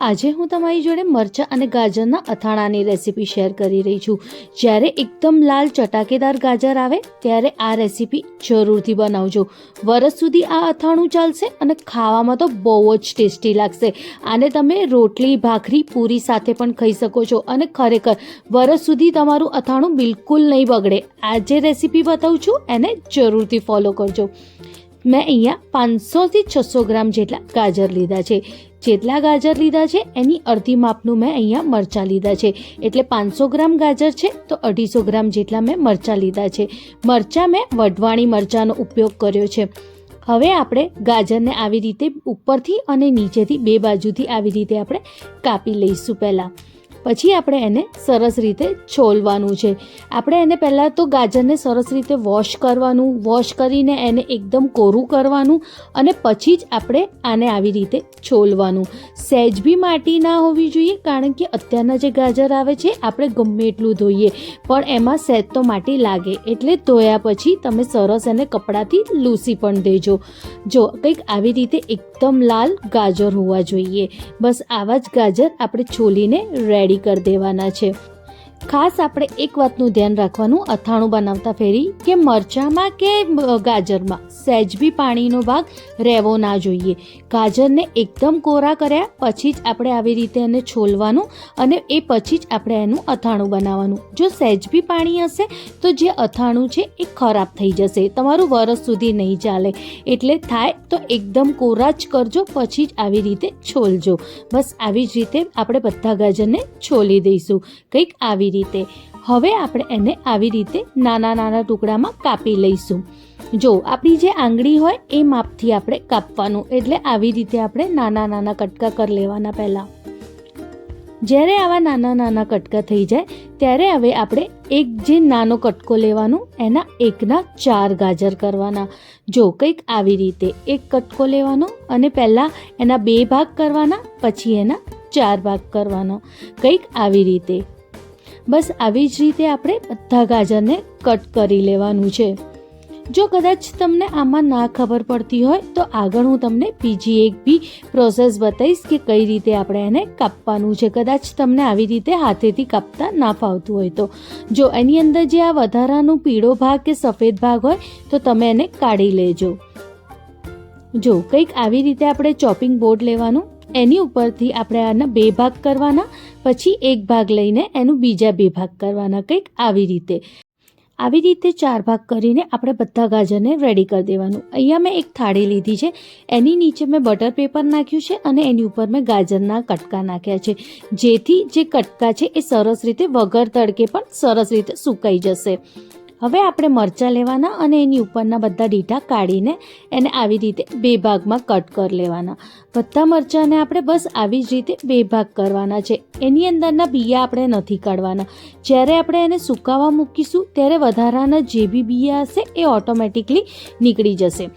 આજે હું તમારી જોડે મરચાં અને ગાજરના અથાણાની રેસીપી શેર કરી રહી છું. જ્યારે એકદમ લાલ ચટાકેદાર ગાજર આવે, ત્યારે આ રેસીપી જરૂરથી બનાવજો. વરસ સુધી આ અથાણું ચાલશે અને ખાવામાં તો બહુ જ ટેસ્ટી લાગશે. આને તમે રોટલી, ભાખરી, પૂરી સાથે પણ ખાઈ શકો છો અને ખરેખર વરસ સુધી તમારું અથાણું બિલકુલ નહીં બગડે. આ જે રેસીપી બતાવું છું, એને જરૂરથી ફોલો કરજો. મેં અહીંયા પાંચસોથી છસો ગ્રામ જેટલા ગાજર લીધા છે. જેટલા ગાજર લીધા છે, એની અડધી માપનું મેં અહીંયા મરચાં લીધા છે. એટલે પાંચસો ગ્રામ ગાજર છે, તો અઢીસો ગ્રામ જેટલા મેં મરચાં લીધા છે. મરચાં મેં વઢવાણી મરચાંનો ઉપયોગ કર્યો છે. હવે આપણે ગાજરને આવી રીતે ઉપરથી અને નીચેથી બે બાજુથી આવી રીતે આપણે કાપી લઈશું પહેલાં. પછી આપણે એને સરસ રીતે છોલવાનું છે. આપણે એને પહેલાં તો ગાજરને સરસ રીતે વોશ કરવાનું વોશ કરીને એને એકદમ કોરું કરવાનું અને પછી જ આપણે આને આવી રીતે છોલવાનું. સહેજ બી માટી ના હોવી જોઈએ કારણ કે અત્યારના જે ગાજર આવે છે, આપણે ગમે એટલું ધોઈએ. પણ એમાં સહેજ તો માટી લાગે. એટલે ધોયા પછી તમે સરસ એને કપડાથી લૂસી પણ દેજો. જો કંઈક આવી રીતે એકદમ લાલ ગાજર હોવા જોઈએ. બસ આવા જ ગાજર આપણે છોલીને રેડી કરી દેવાના છે. ખાસ આપણે એક વાતનું ધ્યાન રાખવાનું, અથાણું બનાવતા ફેરી કે મરચાંમાં કે ગાજરમાં. સહેજ બી પાણીનો ભાગ રહેવો ના જોઈએ. ગાજરને એકદમ કોરા કર્યા, પછી જ આપણે આવી રીતે એને છોલવાનું અને એ પછી જ આપણે એનું અથાણું બનાવવાનું. જો સહેજ બી પાણી હશે, તો જે અથાણું છે એ ખરાબ થઈ જશે. તમારું વરસ સુધી નહીં ચાલે. એટલે થાય તો એકદમ કોરા જ કરજો, પછી જ આવી રીતે છોલજો. બસ આવી જ રીતે આપણે બધા ગાજરને છોલી દઈશું. કંઈક આવી રીતે. હવે આપણે એને આવી રીતે નાના નાના ટુકડામાં કાપી લઈશું. જો આપણી જે આંગળી હોય એ માપથી આપણે કાપવાનું, એટલે આવી રીતે આપણે નાના નાના કટકા કરી લેવાના પહેલાં. જ્યારે આવા નાના નાના કટકા થઈ જાય, ત્યારે હવે આપણે એક જે નાનો કટકો લેવાનો, એના એકના ચાર ગાજર કરવાના. જો કંઈક આવી રીતે એક કટકો લેવાનો અને પહેલાં એના બે ભાગ કરવાના, પછી એના ચાર ભાગ કરવાના. કંઈક આવી રીતે બસ આવી જ રીતે આપણે બધા ગાજરને કટ કરી લેવાનું છે. જો કદાચ તમને આમાં ના ખબર પડતી હોય, તો આગળ હું તમને બીજી એક બી પ્રોસેસ બતાવીશ કે કઈ રીતે આપણે એને કાપવાનું છે. કદાચ તમને આવી રીતે હાથેથી કાપતા ના ફાવતું હોય તો. જો એની અંદર જે આ વધારાનો પીળો ભાગ કે સફેદ ભાગ હોય, તો તમે એને કાઢી લેજો. જો કંઈક આવી રીતે આપણે ચોપિંગ બોર્ડ લેવાનું એની ઉપરથી આપણે આના બે ભાગ કરવાના, પછી એક ભાગ લઈને એનું બીજા બે ભાગ કરવાના કંઈક આવી રીતે. આવી રીતે ચાર ભાગ કરીને આપણે બધા ગાજરને રેડી કરી દેવાનું. અહીંયા મેં એક થાળી લીધી છે, એની નીચે મેં બટર પેપર નાખ્યું છે અને એની ઉપર મેં ગાજરના કટકા નાખ્યા છે. જેથી જે કટકા છે એ સરસ રીતે વગર તડકે પણ સરસ રીતે સુકાઈ જશે. હવે આપણે મરચાં લેવાના અને એની ઉપરના બધા ડીટા કાઢીને એને આવી રીતે બે ભાગમાં કટ કરી લેવાના. બધા મરચાંને આપણે બસ આવી જ રીતે બે ભાગ કરવાના છે. એની અંદરના બિયા આપણે નથી કાઢવાના. જ્યારે આપણે એને સુકાવા મૂકીશું, ત્યારે વધારાના જે બી બિયા હશે એ ઓટોમેટિકલી નીકળી જશે.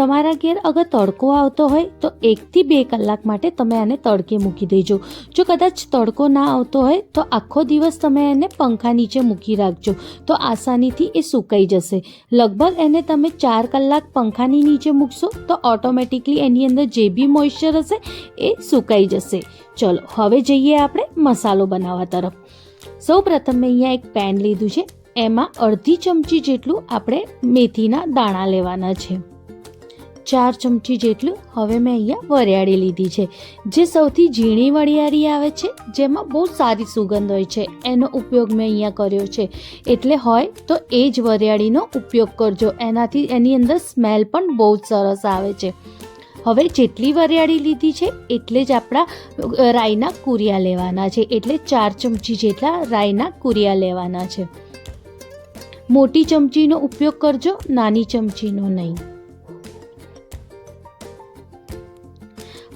તમારા ઘેર અગર તડકો આવતો હોય તો એકથી બે કલાક માટે તમે આને તડકે મૂકી દેજો. જો કદાચ તડકો ના આવતો હોય તો આખો દિવસ તમે એને પંખા નીચે મૂકી રાખજો. તો આસાનીથી એ સુકાઈ જશે. લગભગ એને તમે ચાર કલાક પંખાની નીચે મૂકશો તો ઓટોમેટિકલી એની અંદર જે બી મોઇશ્ચર હશે એ સુકાઈ જશે. ચલો, હવે જઈએ આપણે મસાલો બનાવવા તરફ. સૌ પ્રથમ મેં અહીંયા એક પેન લીધું છે. એમાં અડધી ચમચી જેટલું આપણે મેથીના દાણા લેવાના છે. ચાર ચમચી જેટલું હવે મેં અહીંયા વરિયાળી લીધી છે. જે સૌથી ઝીણી વરિયાળી આવે છે, જેમાં બહુ સારી સુગંધ હોય છે. એનો ઉપયોગ મેં અહીંયા કર્યો છે. એટલે હોય તો એ જ વરિયાળીનો ઉપયોગ કરજો. એનાથી એની અંદર સ્મેલ પણ બહુ જ સરસ આવે છે. હવે જેટલી વરિયાળી લીધી છે, એટલે જ આપણા રાઈના કુરિયા લેવાના છે. એટલે ચાર ચમચી જેટલા રાઈના કુરિયા લેવાના છે. મોટી ચમચીનો ઉપયોગ કરજો, નાની ચમચીનો નહીં.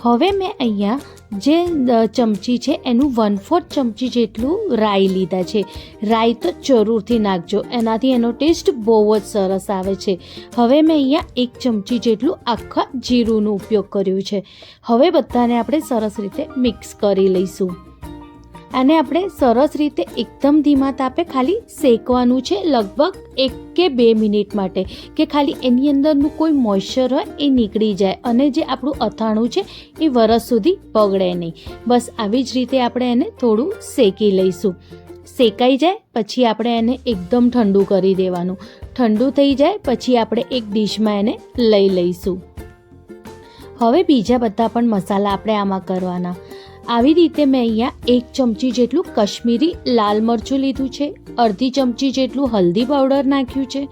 હવે મેં અહીંયા જે ચમચી છે, એનું વન ફોર્થ ચમચી જેટલું રાઈ લીધા છે. રાઈ તો જરૂરથી નાખજો. એનાથી એનો ટેસ્ટ બહુ જ સરસ આવે છે. હવે મેં અહીંયા એક ચમચી જેટલું આખા જીરુંનો ઉપયોગ કર્યું છે. હવે બધાને આપણે સરસ રીતે મિક્સ કરી લઈશું. આને આપણે સરસ રીતે એકદમ ધીમા તાપે ખાલી શેકવાનું છે લગભગ એક કે બે મિનિટ માટે, કે ખાલી એની અંદરનું કોઈ મોઇશ્ચર હોય એ નીકળી જાય અને જે આપણું અથાણું છે એ વરસ સુધી બગડે નહીં. બસ આવી જ રીતે આપણે એને થોડું શેકી લઈશું. શેકાઈ જાય પછી આપણે એને એકદમ ઠંડુ કરી દેવાનું. ઠંડુ થઈ જાય પછી આપણે એક ડીશમાં એને લઈ લઈશું. હવે બીજા બધા પણ મસાલા આપણે આમાં કરવાના. આવી રીતે મેં અહીંયા એક ચમચી જેટલું કશ્મીરી લાલ મરચું લીધું છે, અડધી ચમચી જેટલું હલ્દી પાવડર નાખ્યું છે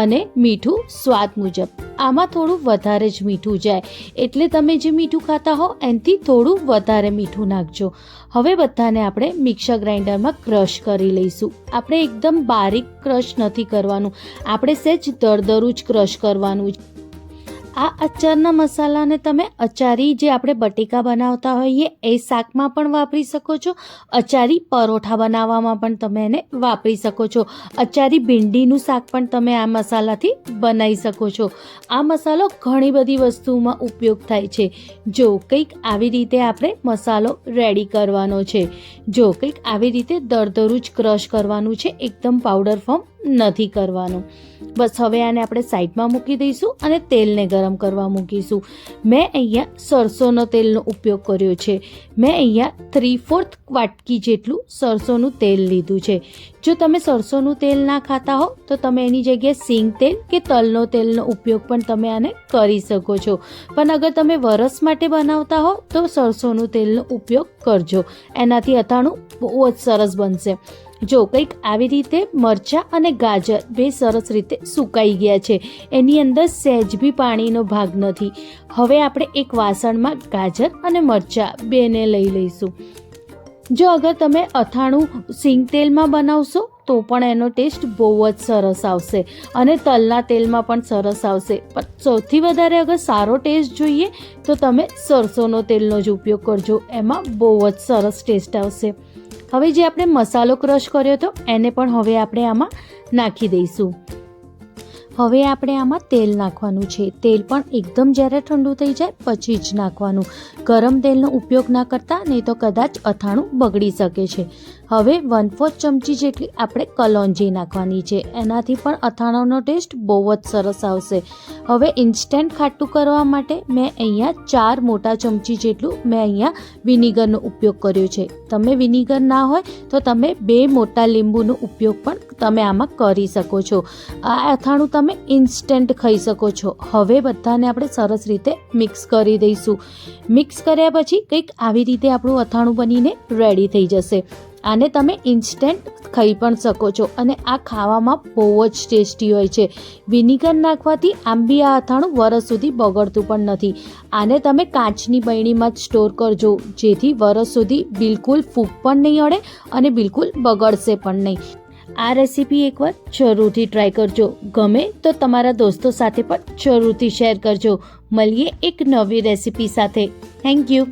અને મીઠું સ્વાદ મુજબ. આમાં થોડું વધારે જ મીઠું જાય, એટલે તમે જે મીઠું ખાતા હો એનાથી થોડું વધારે મીઠું નાખજો. હવે બધાને આપણે મિક્સર ગ્રાઇન્ડરમાં ક્રશ કરી લઈશું. આપણે એકદમ બારીક ક્રશ નથી કરવાનું. આપણે સહેજ દરદરું જ ક્રશ કરવાનું આ અચારના મસાલાને તમે અચારી જે આપણે બટેકા બનાવતા હોઈએ, એ શાકમાં પણ વાપરી શકો છો. અચારી પરોઠા બનાવવામાં પણ તમે એને વાપરી શકો છો. અચારી ભીંડીનું શાક પણ તમે આ મસાલાથી બનાવી શકો છો. આ મસાલો ઘણી બધી વસ્તુમાં ઉપયોગ થાય છે. જો કંઈક આવી રીતે આપણે મસાલો રેડી કરવાનો છે, જો કંઈક આવી રીતે દરદરું ક્રશ કરવાનું છે, એકદમ પાવડર ફોર્મ નથી કરવાનું. બસ હવે આને આપણે સાઈડમાં મૂકી દઈશું અને તેલને ગરમ કરવા મૂકીશું. મેં અહીંયા સરસોનો તેલનો ઉપયોગ કર્યો છે. મેં અહીંયા થ્રી ફોર્થ વાટકી જેટલું સરસોનું તેલ લીધું છે. જો તમે સરસોનું તેલ ના ખાતા હો, તો તમે એની જગ્યાએ સિંગ તેલ કે તલનો તેલનો ઉપયોગ પણ તમે આને કરી શકો છો. પણ અગર તમે વરસ માટે બનાવતા હો, તો સરસોનું તેલનો ઉપયોગ કરજો. એનાથી અથાણું બહુ જ સરસ બનશે. જો કંઈક આવી રીતે મરચાં અને ગાજર બે સરસ રીતે સુકાઈ ગયા છે, એની અંદર સહેજ બી પાણીનો ભાગ નથી. હવે આપણે એક વાસણમાં ગાજર અને મરચાં બેને લઈ લઈશું. જો અગર તમે અથાણું સિંગ તેલમાં બનાવશો, તો પણ એનો ટેસ્ટ બહુ જ સરસ આવશે અને તલના તેલમાં પણ સરસ આવશે. પણ સૌથી વધારે અગર સારો ટેસ્ટ જોઈએ, તો તમે સરસોનો તેલનો જ ઉપયોગ કરજો. એમાં બહુ જ સરસ ટેસ્ટ આવશે. હવે જે આપણે મસાલો ક્રશ કર્યો હતો એને પણ હવે આપણે આમાં નાખી દઈશું. હવે આપણે આમાં તેલ નાખવાનું છે. તેલ પણ એકદમ જ્યારે ઠંડુ થઈ જાય પછી જ નાખવાનું. ગરમ તેલનો ઉપયોગ ના કરતા નહીં તો કદાચ અથાણું બગડી શકે છે. હવે વન ફોર્થ ચમચી જેટલી આપણે કલોંજી નાખવાની છે. એનાથી પણ અથાણાનો ટેસ્ટ બહુ જ સરસ આવશે. હવે ઇન્સ્ટન્ટ ખાટું કરવા માટે મેં અહીંયા ચાર મોટા ચમચી જેટલું મેં અહીંયા વિનેગરનો ઉપયોગ કર્યો છે. તમે વિનેગર ના હોય તો તમે બે મોટા લીંબુનો ઉપયોગ પણ તમે આમાં કરી શકો છો. આ અથાણું તમે ઇન્સ્ટન્ટ ખાઈ શકો છો. હવે બધાને આપણે સરસ રીતે મિક્સ કરી દઈશું. મિક્સ કર્યા પછી કંઈક આવી રીતે આપણું અથાણું બનીને રેડી થઈ જશે. આને તમે ઇન્સ્ટન્ટ ખાઈ પણ શકો છો. અને આ ખાવામાં બહુ જ ટેસ્ટી હોય છે. વિનેગર નાખવાથી આમ બી આ અથાણું વરસ સુધી બગડતું પણ નથી. આને તમે કાચની બૈણીમાં જ સ્ટોર કરજો. જેથી વરસ સુધી બિલકુલ ફૂગ પણ નહીં અડે અને બિલકુલ બગડશે પણ નહીં. આ રેસીપી એકવાર જરૂરથી ટ્રાય કરજો. ગમે તો તમારા દોસ્તો સાથે પણ જરૂરથી શેર કરજો. મળીએ એક નવી રેસીપી સાથે. Thank you